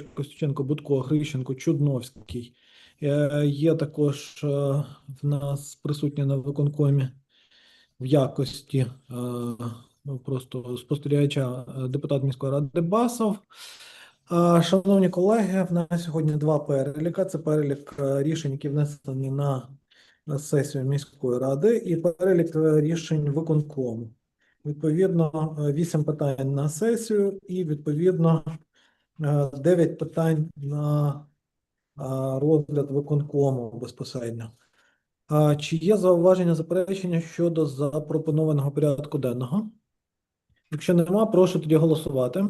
Костюченко, Будко, Грищенко, Чудновський. Е, Є також е, в нас присутні на виконкомі в якості е, ну, просто спостерігача депутат міської ради Басов. Шановні колеги, в нас сьогодні два переліка. Це перелік рішень, які внесені на сесію міської ради, і перелік рішень виконкому. Відповідно, вісім питань на сесію, і відповідно е, дев'ять питань на е, розгляд виконкому безпосередньо. Чи є зауваження заперечення щодо запропонованого порядку денного? Якщо нема, прошу тоді голосувати.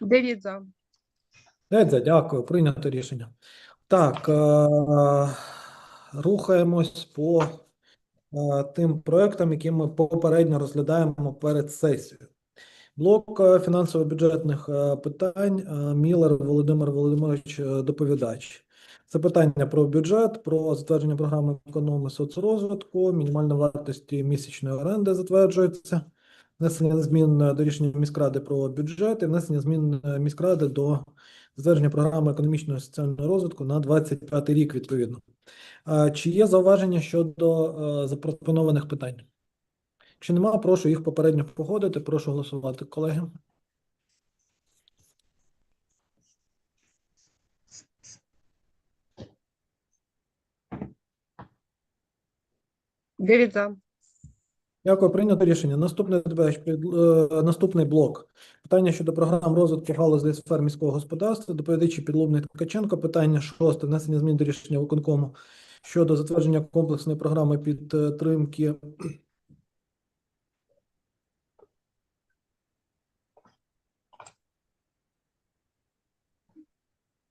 Дев'ять за. Дядя, дякую, прийнято рішення. Так, е, рухаємось по е, тим проектам, які ми попередньо розглядаємо перед сесією. Блок е, фінансово-бюджетних е, питань. е, Міллер Володимир Володимирович, е, доповідач. Це питання про бюджет, про затвердження програми економи соцрозвитку, мінімальна вартості місячної оренди затверджується, внесення змін е, до рішення міськради про бюджет і внесення змін е, міськради до затвердження програми економічного і соціального розвитку на 25 рік, відповідно. Чи є зауваження щодо е, запропонованих питань? Якщо немає, прошу їх попередньо погодити. Прошу голосувати, колеги. Дев'ять за. Дякую, прийнято рішення. Наступний е, наступний блок. Питання щодо програм розвитку галузей сфер міського господарства. Доповідачі Підлубний Ткаченко. Питання шосте. Внесення змін до рішення виконкому щодо затвердження комплексної програми підтримки.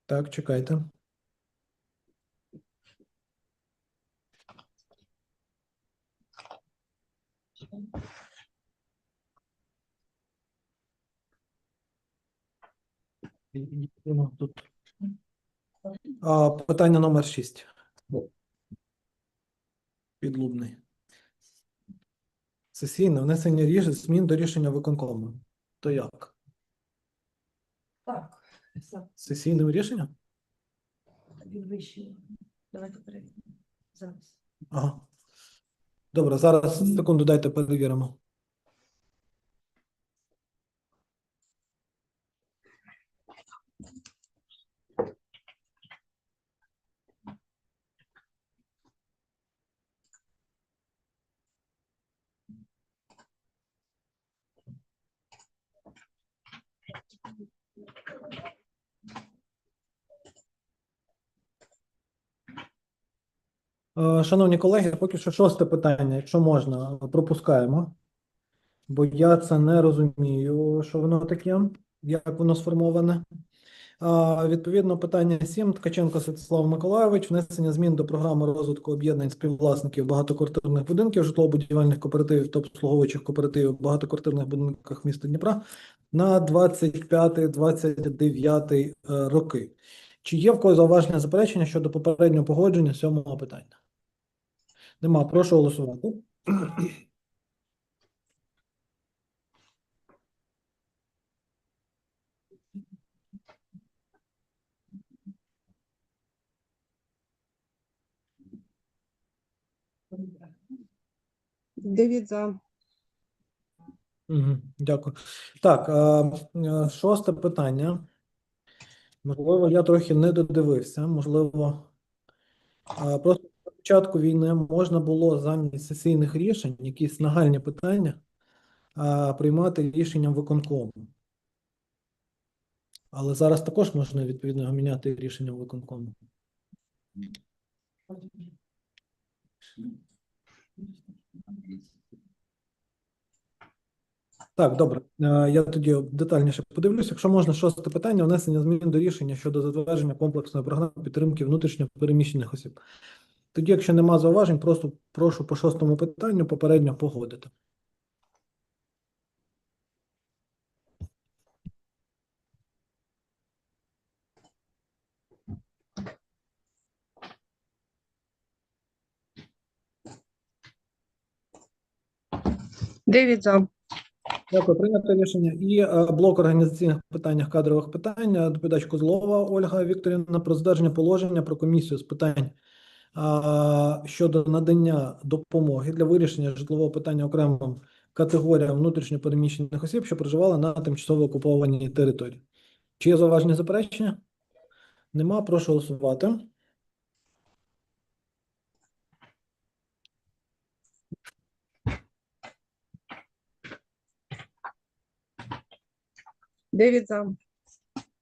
Так, чекайте. Тут. А, питання номер 6. Підлубний. Сесійне внесення рішень змін до рішення виконкому. То як? Так, за Сесійне рішення? підвищення. Давайте перевіримо. Зараз. Ага. Добре, зараз секунду дайте перевіримо. Шановні колеги, поки що шосте питання, якщо можна, пропускаємо. Бо я це не розумію, що воно таке, як воно сформоване. Відповідно, питання 7. Ткаченко Святослав Миколайович. Внесення змін до програми розвитку об'єднань співвласників багатоквартирних будинків, житлово-будівельних кооперативів та обслуговуючих кооперативів в багатоквартирних будинках міста Дніпра на 25-29 е, роки. Чи є в когось зауваження заперечення щодо попереднього погодження сьомого питання? Нема, прошу голосувати. Дев'ять за. Дякую. Так, е, е, шосте питання. Можливо, я трохи не додивився. Можливо, е, просто початку війни можна було замість сесійних рішень якісь нагальні питання приймати рішенням виконкому. Але зараз також можна відповідно міняти рішенням виконкому. Так, добре. Е, Я тоді детальніше подивлюся. Якщо можна, шосте питання внесення змін до рішення щодо затвердження комплексної програми підтримки внутрішньо переміщених осіб. Тоді, якщо нема зауважень, просто прошу по шостому питанню попередньо погодити. Дев'ять за. Дякую, прийнято рішення. І е, блок організаційних питаннях кадрових питань. Доповідач Козлова Ольга Вікторівна про затвердження положення про комісію з питань щодо надання допомоги для вирішення житлового питання окремим категоріям внутрішньо переміщених осіб, що проживали на тимчасово окупованій території. Чи є зауваження заперечення? Нема. Прошу голосувати. Дев'ять за.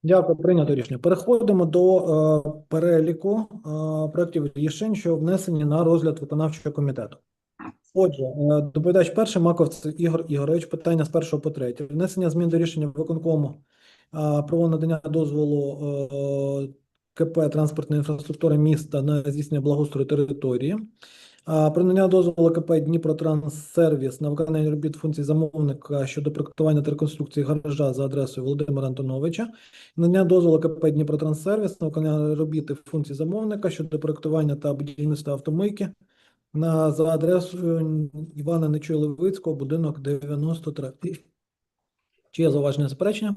Дякую, прийнято рішення. Переходимо до е, переліку е, проєктів рішень, що внесені на розгляд виконавчого комітету. Отже, е, доповідач перший Маковцев Ігор Ігорович, питання з першого по третє. Внесення змін до рішення виконкому е, про надання дозволу е, КП транспортної інфраструктури міста на здійснення благоустрою території. Про надання дозволу КП Дніпротранссервіс на виконання робіт функцій замовника щодо проектування та реконструкції гаража за адресою Володимира Антоновича. Надання дозволу КП Дніпротранссервіс на виконання робіт функцій замовника щодо проектування та будівництва автомийки на за адресою Івана Нечуя-Левицького, будинок 93. Чи є зауваження заперечення?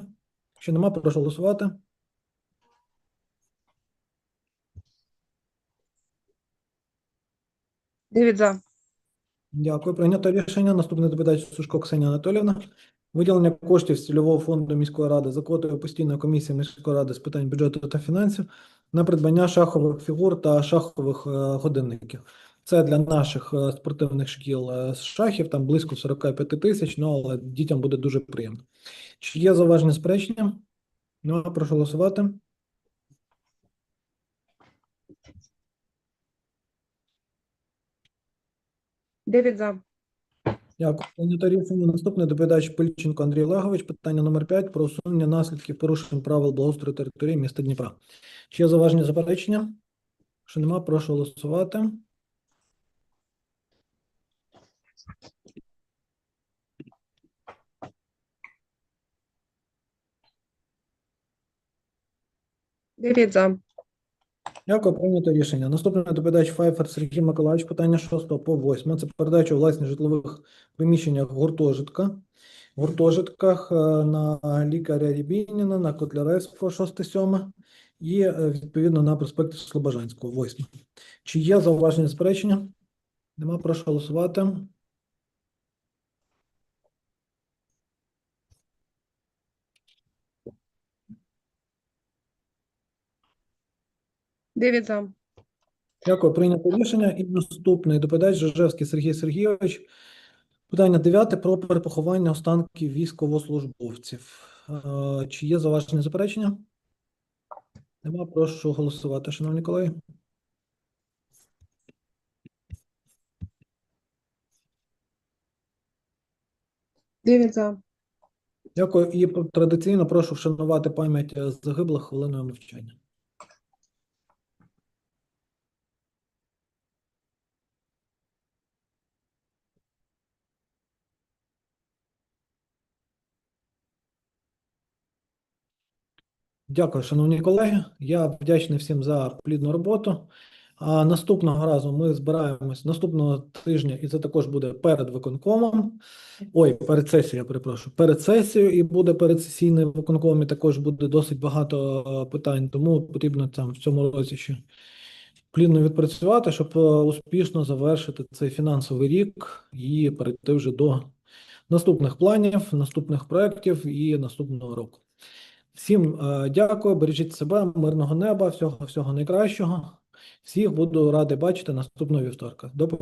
Якщо нема, прошу голосувати. Дев'ять. Дякую. Прийнято рішення. Наступний доповідач Сушко Ксенія Анатоліївна. Виділення коштів з цільового фонду міської ради за квотою постійної комісії міської ради з питань бюджету та фінансів на придбання шахових фігур та шахових е, годинників. Це для наших е, спортивних шкіл е, з шахів, там близько 45 тисяч, ну але дітям буде дуже приємно. Чи є зауваження сперечення? Ну, прошу голосувати. Дев'ять за. Дякую. Прийнято рішення. Наступний доповідач Пильченко Андрій Олегович. Питання номер 5 про усунення наслідків порушень правил благоустрою території міста Дніпра. Чи є зауваження заперечення? Якщо нема, прошу голосувати. Дев'ять за. Дякую, прийнято рішення. Наступний доповідач Файфер Сергій Миколаївич. Питання 6 по 8. Це передача у власність житлових приміщеннях гуртожитка. В гуртожитках е, на лікаря Рябініна, на Котляревського 6-7 і е, відповідно на проспекті Слобожанського 8. Чи є зауваження заперечення? Нема, прошу голосувати. Дев'ять за. Дякую, прийнято рішення. І наступний доповідач Жижевський Сергій Сергійович. Питання 9 про перепоховання останків військовослужбовців. Е, Чи є зауваження заперечення? Нема, прошу голосувати, шановні колеги. Дев'ять за. Дякую. І традиційно прошу вшанувати пам'ять загиблих хвилиною мовчання. Дякую, шановні колеги. Я вдячний всім за плідну роботу. А наступного разу ми збираємось наступного тижня, і це також буде перед виконкомом. Ой, перед сесією, я перепрошую. Перед сесією і буде передсесійний виконком, і також буде досить багато е, питань, тому потрібно там в цьому році ще плідно відпрацювати, щоб е, успішно завершити цей фінансовий рік і перейти вже до наступних планів, наступних проєктів і наступного року. Всім е, дякую, бережіть себе, мирного неба, всього, всього найкращого. Всіх буду радий бачити наступного вівторка. До побачення.